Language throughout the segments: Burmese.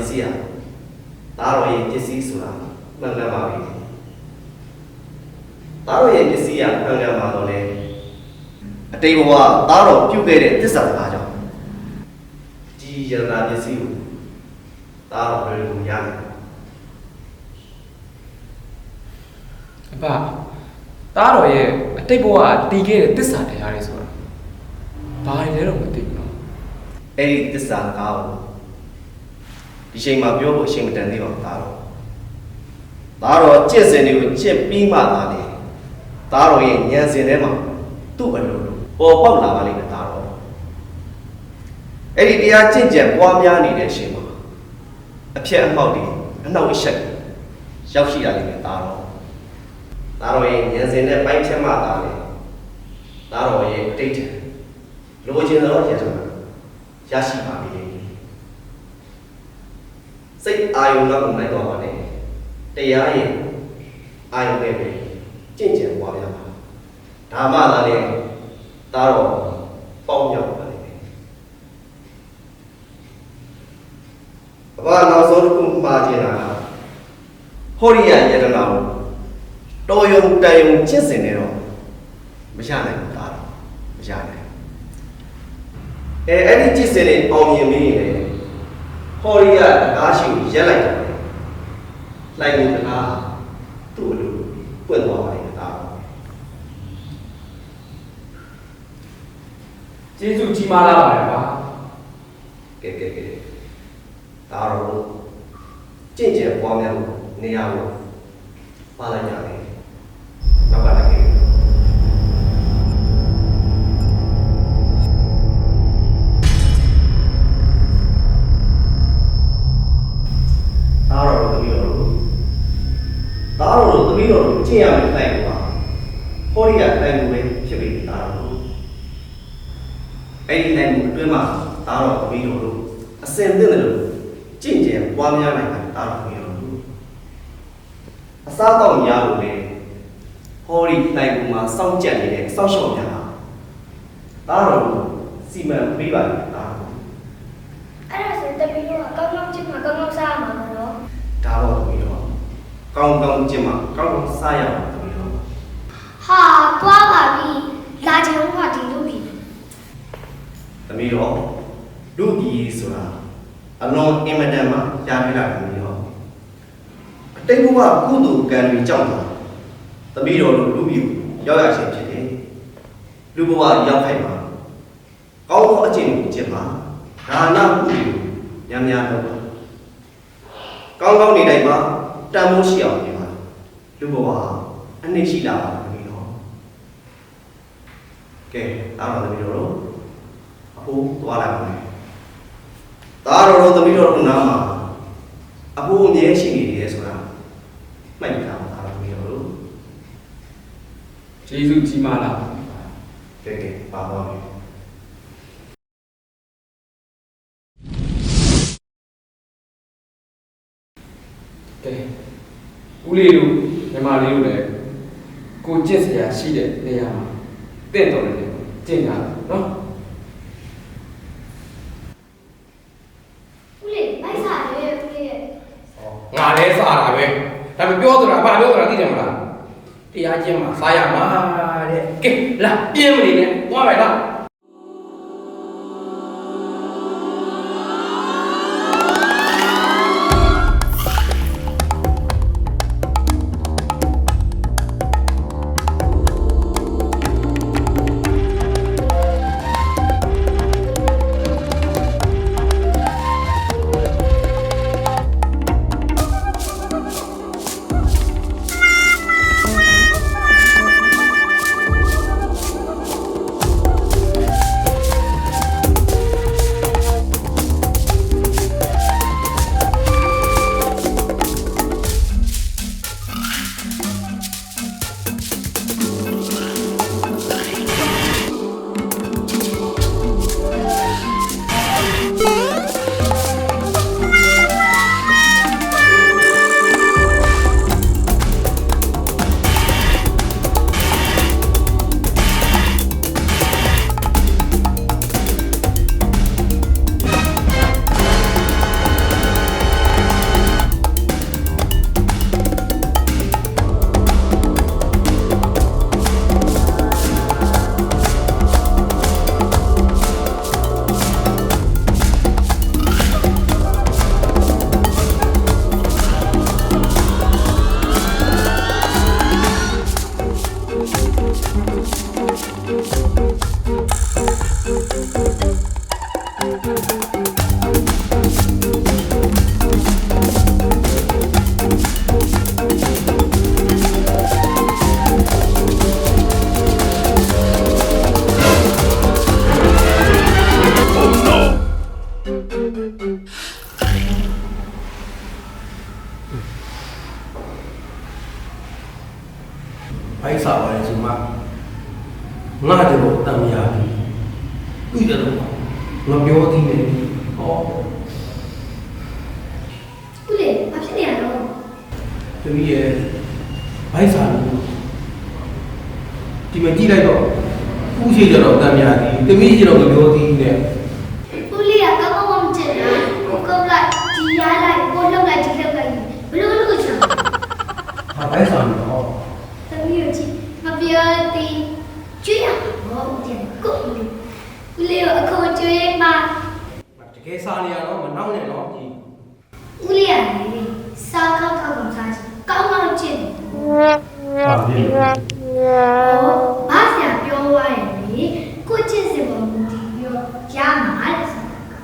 စ္စည်းဟာသားတော်ရဲ့ပစ္စည်းဆိုတာမှန်ကန်ပါပြီသားတော်ရဲ့ပစ္စည်းကမှန်ကန်ပါတော့လေအတိတ်ဘဝသားတော်ပြုခဲ့တဲ့သစ္စာစကားကြောင့်ဒီယန္တနာပစ္စည်းကိုသားတော်တွေကိုရမယ်အဖတားတော်ရဲ့အတိတ်ဘဝကတည်ခဲ့တဲ့တစ္ဆာတရားတွေဆိုတာဘာတွေလဲတော့မသိဘူးနော်အဲ့ဒီသစ္စာကားကို ဒီချိန်မှာပြောဖို့အချိန်မတန်သေးပါဘူးသားတော်သားတော်ကျင့်စဉ်တွေကိုကျင့်ပြီးမှသာလေသားတော်ရဲ့ဉာဏ်စဉ်ထဲမှာသူ့အလိုလိုပေါ်ပေါက်လာပါလိမ့်မယ်သားတော်အဲ့ဒီတရားကျင့်ကြံပွားများနေတဲ့အချိန်မှာအဖြစ်အမှောက်တွေအနှောက်အယှက်တွေရောက်ရှိရလိမ့်မယ်သားတော်သားတော်ရဲ့ဉာဏ်စဉ်နဲ့ပိုင်းဖြတ်မှသာလေသားတော်ရဲ့အတိတ်ထံလိုချင်သောရည်စွမ်းရရှိပါပြီ စိတ်အာယုံနောက်ကိုနိုင်တော့ပါနဲ့တရားရဲ့အာယုံနဲ့ပဲကြင့်ကြံပွားများပါဒါမှသာလေဒါတော့ပေါင်းမြောက်ပါလိမ့်မယ်အဘနောက်ဆုံးတစ်ခုမှားခြင်းတာကဟောရိယယတနာကိုတော်ယုံတန်ယုံကျင့်စဉ်နေတော့မရနိုင်ဘူးဒါတော့မရနိုင်အဲအဲ့ဒီကြည့်စင်နေအောင်မြင်ပြီးရင်လေ ဟောရီကကားရှိကိုရက်လိုက်တယ်လိုက်ရင်တကားသူ့အလိုပွင့်သွားပါလိမ့်မယ်ဒါတော့ကျေးဇူးကြီးမားလာပါတယ်ဗျာကဲကဲကဲဒါတော့ကြင့်ကြံပွားများလို့နေရာကိုပါလိုက်ကြတယ် ကြင့်ရမယ်တိုင်ပါဟောရီကတိုင်ကိုပဲဖြစ်ပြီးဒါတော့အဲ့ဒီနိုင်မှုအတွင်းမှာဒါတော့သမီးတော်တို့အစင်သင့်တယ်လို့ကြင့်ကြံပွားများနိုင်တာဒါတော့သမီးတော်တို့အစားတော့များလို့လေဟောဒီနိုင်မှုမှာစောင့်ကြံနေတဲ့စောင့်ရှောက်များတာဒါတော့စီမံပေးပါလိမ့်ဒါတော့အဲ့ဒါဆိုတပီတော့ကောင်းကောင်းချစ်မှာကောင်းကောင်းစားမှာနော်ဒါတော့သမီးတော် ကောင်းကောင်းကျင့်မှာကောင်းကောင်းစားရအောင်သမီးတော်ဟာသွားပါပြီလာချင်ဦးကဒီလိုပြီသမီးတော်လူကြီးဆိုတာအလွန်အင်မတန်မှကြားပြတာသမီးတော်အတိတ်ဘဝကုသိုလ်ကံတွေကြောင့်ပါသမီးတော်တို့လူမျိုးရောက်ရခြင်းဖြစ်တယ်လူဘဝရောက်ခိုက်ပါကောင်းသောအကျင့်ကိုကျင့်ပါဒါနကုသိုလ်များများလုပ်ပါကောင်းကောင်းနေတိုင်းမှာ တန်ဖိုးရှိအောင်နေပါလူဘဝအနစ်ရှိလာပါသမီးတော်ကဲအားပါသမီးတော်တို့အဖိုးသွားလိုက်ပါမယ်။ဒါတော်တော်သမီးတော်တို့နားမှာအဖိုးအမြဲရှိနေတယ်ဆိုတာမှတ်ထားပါသားသမီးတော်တို့ကျေးဇူးကြီးမားလာပါတယ်ဗျာကဲကဲပါပါမယ် ကဲဦးလေးတို့ညီမလေးတို့လည်းကိုကျင့်စရာရှိတဲ့နေရာမှာတင့်တော်တယ်ကျင့်ကြတယ်နော်ဦးလေးမိုက်စားတယ်ဦးလေးရဲ့ငါလည်းစားတာပဲဒါပေမဲ့ပြောဆိုတာအဖပြောဆိုတာသိတယ်မလားတရားကျင့်မှာစားရမှာတဲ့ကဲလာပြင်းမနေနဲ့သွားမယ်လား ဘိုက်စားပါလေဒီမှာငါ့ကြောတမ်းရပြီသူ့ကြတော့ငါပြောသေးတယ်ဟောဦးလေးဘာဖြစ်နေရတော့တမီးရဲ့ဘိုက်စားလို့ဒီမှာကြည့်လိုက်တော့ဦးရှိကြတော့တမ်းရသည်တမီးကြတော့မပြောသေးနဲ့ဦးလေးကကောင်းကောင်းမကျင်တာကိုကောက်လိုက်ဒီရလိုက်ကိုလှုပ်လိုက်ဒီလှုပ်လိုက်ဘလို့လို့ချင်ဟာဘိုက်စားလို့ တမီးတို့ကြည့်မပြောသေးကျွေးရဘောဦးတင်ကိုဦးလေးဦးလေး ကိုအခုကျွေးမှာတကယ်စားနေရတော့မနှောက်နဲ့တော့ဒီဦးလေးရတယ်စားခောက်ခောက်ကောင်းစားချင်ကောင်းကောင်းကျင့်ဟာပြီဟောဘာဆရာပြောသွားတယ်လေကိုကျင့်စင်ပေါ်မူတည်ပြီးတော့ရမှာတဲ့ဆိုတာက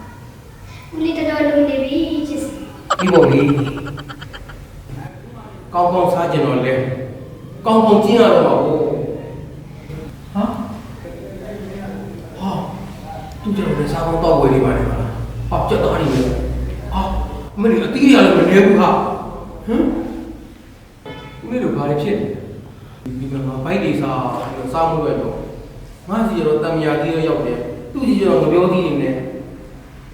ဦးလေးတော်တော်လုံနေပြီကျင့်စင်ဒီပုံလေးကောင်းကောင်းစားကြတော့လေကောင်းကောင်းကျင်းရတော့ပါဘူးဟာဟာ သူကြောင့်လည်းစားကောင်းတော့ဝယ်နေပါလေပါဟာကြက်သားနေတယ်ဟာမင်းအတီးရလည်းမနေဘူးဟာဟမ်ဦးလေးတို့ဘာတွေဖြစ်နေလဲဒီမှာဘိုက်တွေစားပြီးစားမှုပဲတော့ငါစီတော့တမယာကြီးရောက်တယ်သူစီကျတော့မပြောသေးနေနဲ့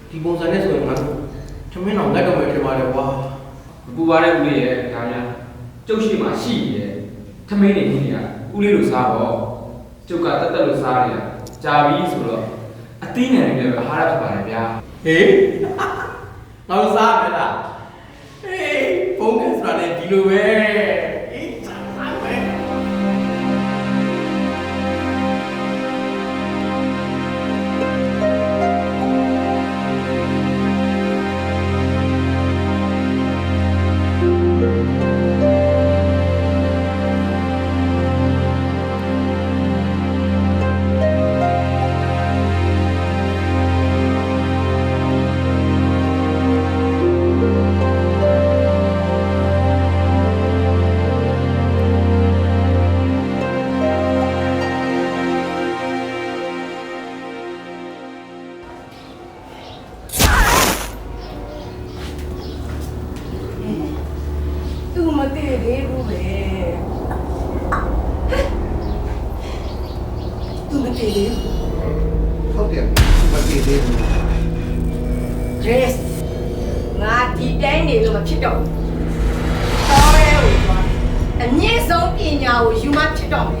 ဒီပုံစံနဲ့ဆိုရင်ငါသမင်းအောင်လက်တော့မယ်ထင်ပါတယ်ကွာမပူပါတဲ့ဦးလေးရဲ့ဒါများကျုပ်ရှိမှရှိရဲ့ထမင်းနေနေရဦးလေးတို့စားတော့ကျုပ်ကတက်တက်လို့စားနေရကြာပြီဆိုတော့ အသီးနယ်တွေလည်းပဲဟာရဖြစ်ပါတယ်ဗျာဟေးငါတို့စားမယ်လားဟေးဖုန်းကဆိုတာလည်းဒီလိုပဲ တော့ဘူးတော်ရဲကိုသွားအမြင့်ဆုံးပညာကိုယူမှဖြစ်တော့မယ်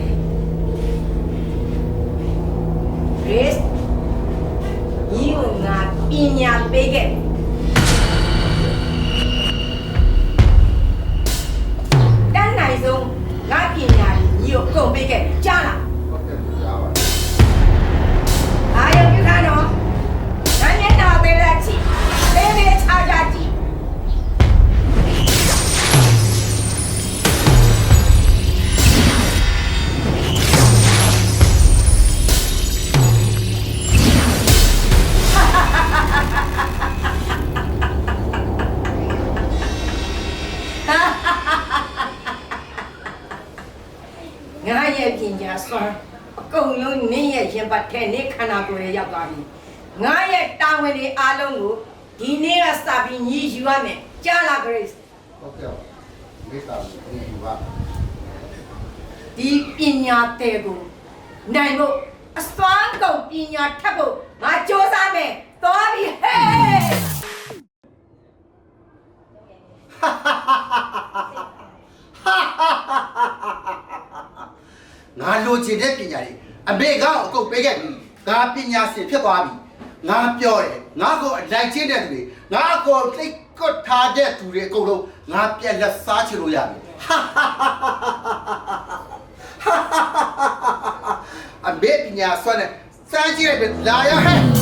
ညာစွမ်းအကုန်လုံးနင်းရဲ့ရင်ပတ်ထဲနေခန္ဓာကိုယ်ရဲ့ရောက်သွားပြီငါရဲ့တာဝန်တွေအားလုံးကိုဒီနေ့ကစပြီးညီယူရမယ်ကြားလား Grace ဟုတ်ကဲ့မိသားစုဒီယူပါဒီပညာတဲ့ကိုနိုင်ဖို့အစွမ်းကုန်ပညာထပ်ဖို့ငါစူးစမ်းမယ်သွားပြီဟေး ငါလိုချင်တဲ့ပညာတွေအမေကအကုတ်ပေးခဲ့ပြီငါပညာရှင်ဖြစ်သွားပြီငါပြောတယ်ငါကိုအလိုက်ချင်းတဲ့သူတွေငါကိုသိကွတ်ထားတဲ့သူတွေအကုန်လုံးငါပြက်လက်စားချင်လို့ရပြီအမေပညာဆွမ်းနဲ့စားကြည့်လိုက်ပြီလာရဟဲ့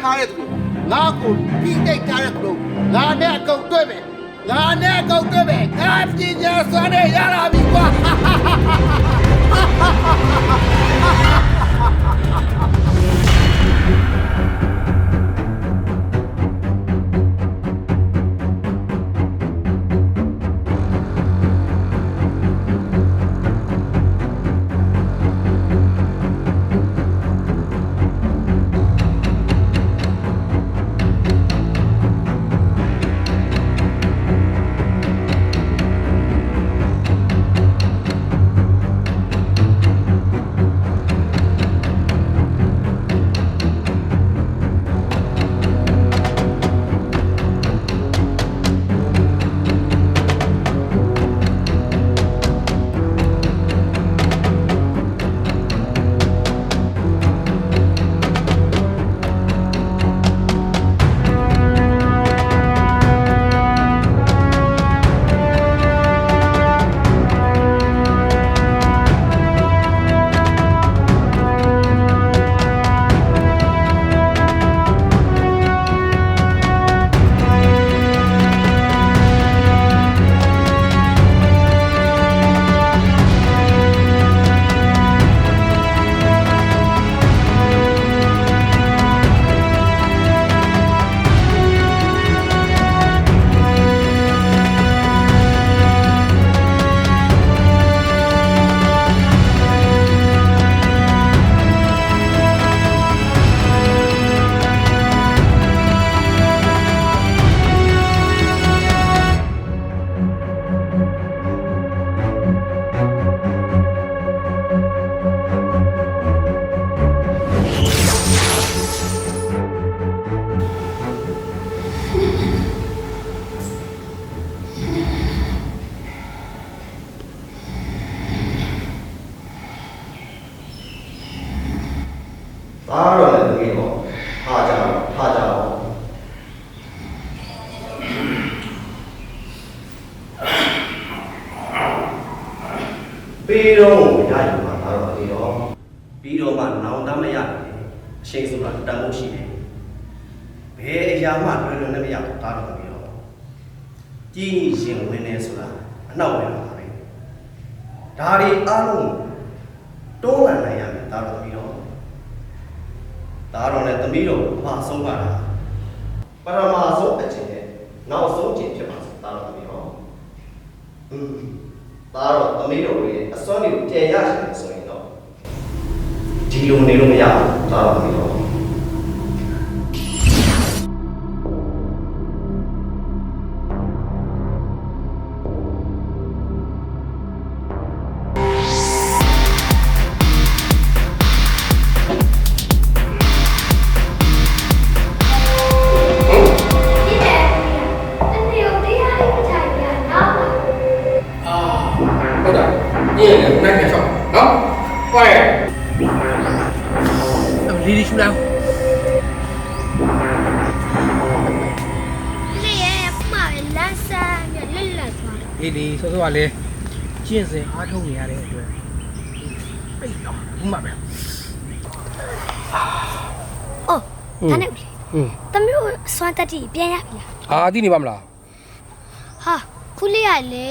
ထားတဲ့သူတွေငငါကိုဖိတိတ်ထားတဲ့သူတို့ငါနဲ့အကုန်တွေ့မယ်ငါနဲ့အကုန်တွေ့မယ်ငါပညာစွမ်းနဲ့ရလာပြီကွာ ဒါတွေအားလုံးတွန်းလှန်နိုင်ရမယ်သားတော်တကယ်တော့ဒါတော့လည်းသမီးတော်ကိုအပါဆုံးပါတာပရမဆုံးအချင်းနဲ့နောက်ဆုံးချင်းဖြစ်ပါစေဒါတော့သမီးတော်อืมဒါတော့သမီးတော်ရဲ့အစွမ်းတွေကိုပြန်ရချင်တယ်ဆိုရင်တော့ဒီလိုနေလို့မရဘူးဒါတော့သမီးတော် ကျင့်စဉ်အားထုတ်နေရတဲ့အတွက်ပိတ်တော့ဘူးမှာပဲအော်ဒါနဲ့ဦးလေးဟွန်းတမျိုးစွမ်းတက်တီပြန်ရပြီလားအာသိနေပါမလားဟာခုလေးရလေ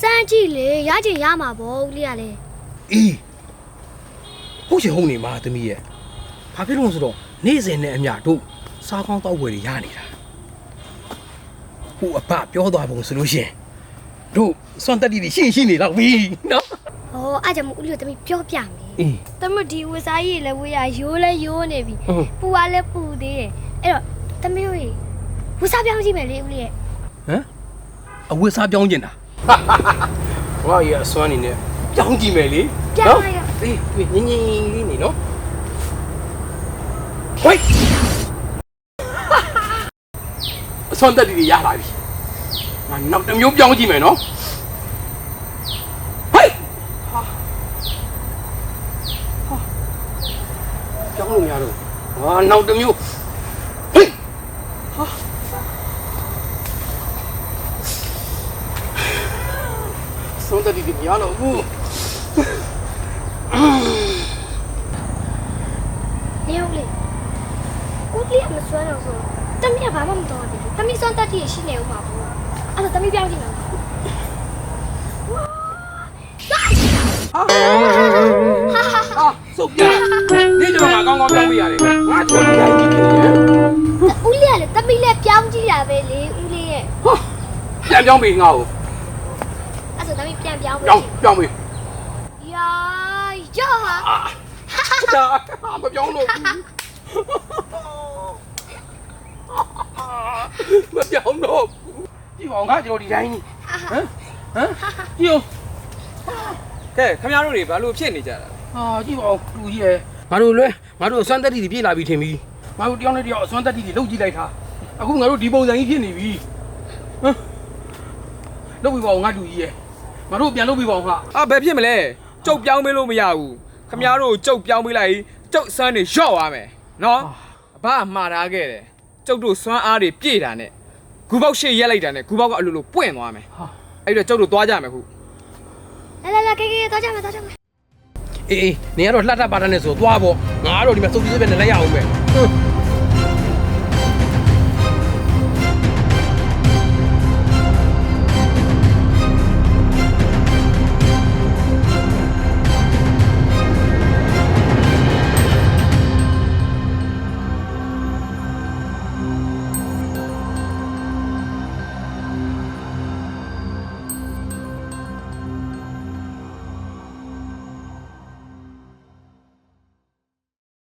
စမ်းကြည့်လေရချင်ရမှာပေါ့ဦးလေးရလေအေးဟုတ်ချင်ဟုတ်နေမှာသမီးရဲ့ဘာဖြစ်လို့လဲဆိုတော့နေ့စဉ်နဲ့အမျှတို့စားကောင်းတောက်ဝယ်တွေရနေတာဟိုအဖပြောသွားပုံဆိုလို့ရှရင် တို့စွန့်တက်တီတွေရှင်းရှင်းနေတော့ပြီနော်ဟောအားကြောင့်ဦးလေးကိုတမီးပြောပြမယ်အေးတမဒီဝစားရည်လည်းဝေးရရိုးလည်းရိုးနေပြီဟွန်းပူကလည်းပူသေးတယ်အဲ့တော့တမီးတို့ရေဝစားပြောင်းကြည့်မယ်လေဦးလေးရဲ့ဟမ်အဝတ်စားပြောင်းကျင်တာဟောရအစွမ်းနေနဲ့ပြောင်းကြည့်မယ်လေပြောင်းလိုက်ရအေးတွေ့ငင်းငင်းလေးနေနော်ဟိုက်အစွမ်းတက်တီတွေရလာပြီငါ နောက်တစ်မျိုးပြောင်းကြည့်မယ်နော်ဟိုက်ဟာဟာပြောင်းလို့မရတော့ဟာနောက်တစ်မျိုးဟိုက်ဟာစွမ်းတက်တီတွေမရတော့ဘူးနေဦးလေးဦးလေးကမစွမ်းတော့ဆိုကဘာမှမတော်ဘူးတမီးစွမ်းတက်တီရှိနေဦးမှာပေါ့ အဲ့ဒါတမီးပြောင်းကြည့်မယ်အာစုပ်ပြနေကြတော့ငါကောင်းကောင်းပြောင်းပြရတယ်ငါတို့လိုက်ကြည့်တယ်ဦးလေးကလည်းတမီးလည်းပြောင်းကြည့်တာပဲလေဦးလေးရဲ့ဟာပြန်ပြောင်းပြီငါ့ကိုအဲ့ဆိုတမီးပြန်ပြောင်းပြောင်းပြောင်းပြီယာယောဟာဒါမပြောင်းလို့မပြောင်းတော့ ဒီကောင်ကကျွန်တော်ဒီတိုင်းကြီးဟမ်ဟမ်ကြည့်အောင်ကဲခင်ဗျားတို့တွေဘာလို့ဖြစ်နေကြတာလဲဟာကြည့်ပါဦးလူကြီးရယ်ငါတို့လွဲငါတို့အစွမ်းတက်တီတွေပြေးလာပြီထင်ပြီငါတို့တယောက်နဲ့တယောက်အစွမ်းတက်တီတွေလုတ်ကြည့်လိုက်တာအခုငါတို့ဒီပုံစံကြီးဖြစ်နေပြီဟမ်လုတ်ပြီပါဦးငါလူကြီးရယ်ငါတို့ပြန်လုတ်ပြီပါဦးဟာအာဘယ်ဖြစ်မလဲကျုပ်ပြောင်းပေးလို့မရဘူးခင်ဗျားတို့ကျုပ်ပြောင်းပေးလိုက်ကျုပ်စမ်းနေရော့သွားမယ်နော်အဘအမှားထားခဲ့တယ်ကျုပ်တို့စွမ်းအားတွေပြည့်တာနဲ့ ဂူပေါက်ရှေ့ရက်လိုက်တာနဲ့ဂူပေါက်ကအလိုလိုပွင့်သွားမယ်ဟာအဲ့တော့ကျုပ်တို့သွားကြမယ်ခုလာလာလာကဲကဲတော့ကြမယ်တော့ကြမယ်အေးအေးနေရတော့လှတ်တတ်ပါတဲ့နဲ့ဆိုသွားပေါ့ငါကတော့ဒီမှာစုပ်ပြီးစုပ်ပဲနဲ့လိုက်ရအောင်ပဲဟမ်